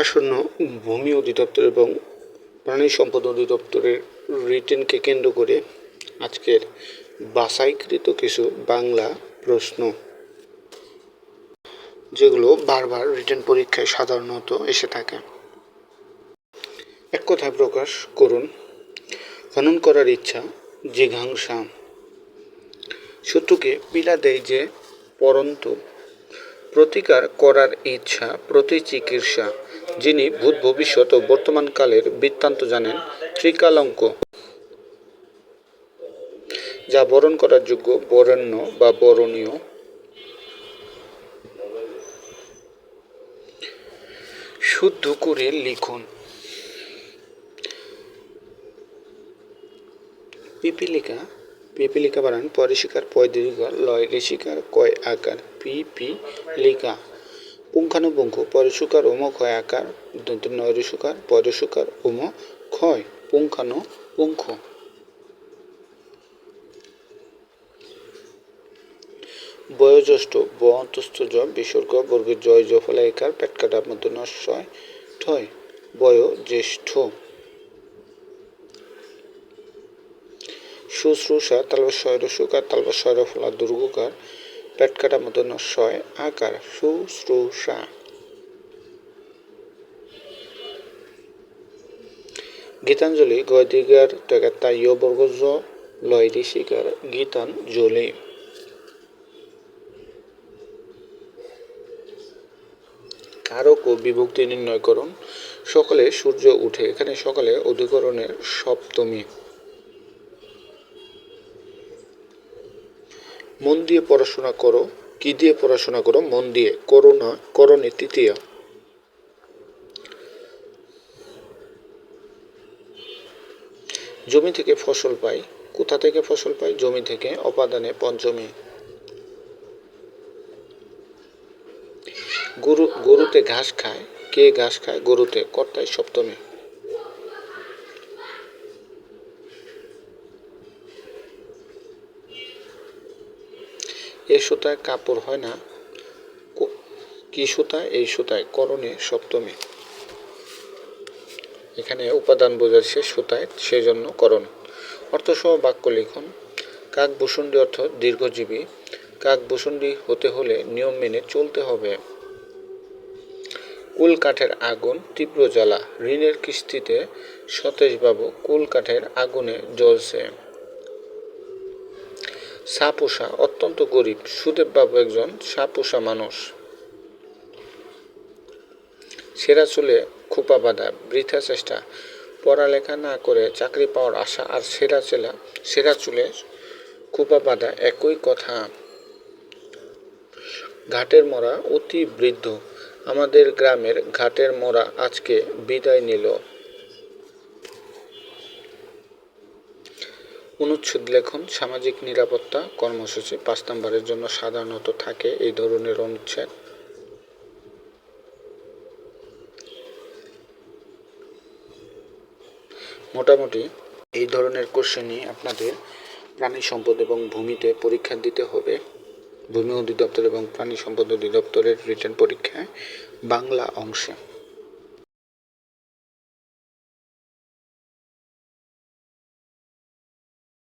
আসন্ন ভূমি অধিদপ্তর এবং প্রাণী সম্পদ অধিদপ্তরের রিটেনকে কেন্দ্র করে আজকের বাছাইকৃত কিছু বাংলা প্রশ্ন, যেগুলো বারবার রিটেন পরীক্ষায় সাধারণত এসে থাকে। এক কথায় প্রকাশ করুন, খনন করার ইচ্ছা জিঘাংসা। শত্রুকে পীড়া দেয় যে পরন্তু প্রতিকার করার ইচ্ছা প্রতি চিকিৎসা যিনি ভূত ভবিষ্যৎ ও বর্তমানকালের বৃত্তান্ত জানেন, ত্রিকালঙ্ক। যা বরণ করার যোগ্য বরেণ্য বা বরণীয়। শুদ্ধ করে লিখুন। পিপিলিকা পিপিলিকা বানান পরিশিকার পয় দীর্ঘ, লয় ঋষিকার কয় আকার পিপি লিকা। পুঙ্খানুপুঙ্খ পরশুকার ওম ক্ষয় আকার নয় ঋষুকার পরশুকার ওম ক্ষয় পুঙ্খানু পুঙ্খ বয়োজ্যেষ্ঠ ব অন্তস্থ জ বিসর্গ বর্গের জয় জফলা একার, পেট কাটা, মধ্যে নশয় ঠয় বয়োজ্যেষ্ঠ। শুশ্রূষা তালবা শয় রসুকার তালবা শয় রফলা, দুর্গকার পেট কাটা মতো নশয় আকার, শুশ্রূষা। গীতাঞ্জলি গয় দিগার টেকাত্তা ইয় বর্গ জ লয় ঋষিকার গীতাঞ্জলি। কারক ও বিভক্তি নির্ণয় করুন। সকালে সূর্য উঠে, এখানে সকালে অধিকরণের সপ্তমী। মন দিয়ে পড়াশোনা করো, কি দিয়ে পড়াশোনা করো? মন দিয়ে, করো না করণে তৃতীয়। জমি থেকে ফসল পাই, কোথা থেকে ফসল পাই? জমি থেকে, অপাদানে, পঞ্চমী। গরু, গরুতে ঘাস খায়, কে ঘাস খায়? গরুতে, কর্তায় সপ্তমী। এ সুতায় কাপড় হয় না। কি সুতায়? এই সুতায়, করণে সপ্তমী। এখানে উপাদান বোঝাচ্ছে সুতায়, সেজন্য করণ। অর্থসহ বাক্য লিখুন। কাক ভূষণ্ডী অর্থ দীর্ঘজীবী। কাক ভূষণ্ডী হতে হলে নিয়ম মেনে চলতে হবে। কুল কাঠের আগুন, তীব্র জ্বালা। ঋণের কিস্তিতে সতেজবাবু কুল কাঠের আগুনে জ্বলছে। সাপোষা, অত্যন্ত গরিব। সুদেববাবু একজন সাপোষা মানুষ। সেরা চুলে খোপা বাঁধা, বৃথা চেষ্টা। পড়ালেখা না করে চাকরি পাওয়ার আশা আর সেরা চেলা, সেরা চুলে খোপা বাঁধা একই কথা। ঘাটের মরা অতি বৃদ্ধ। আমাদের গ্রামের ঘাটের মরা আজকে বিদায় নিল। অনুচ্ছেদ লেখন, সামাজিক নিরাপত্তা কর্মসূচি, পাঁচ নম্বরের জন্য সাধারণত থাকে এই ধরনের অনুচ্ছেদ। মোটামুটি এই ধরনের কোশ্চেনই আপনাদের প্রাণী সম্পদ এবং ভূমিতে পরীক্ষা দিতে হবে। ভূমি অধিদপ্তর এবং প্রাণী সম্পদ অধিদপ্তরের রিটেন পরীক্ষায় বাংলা অংশে।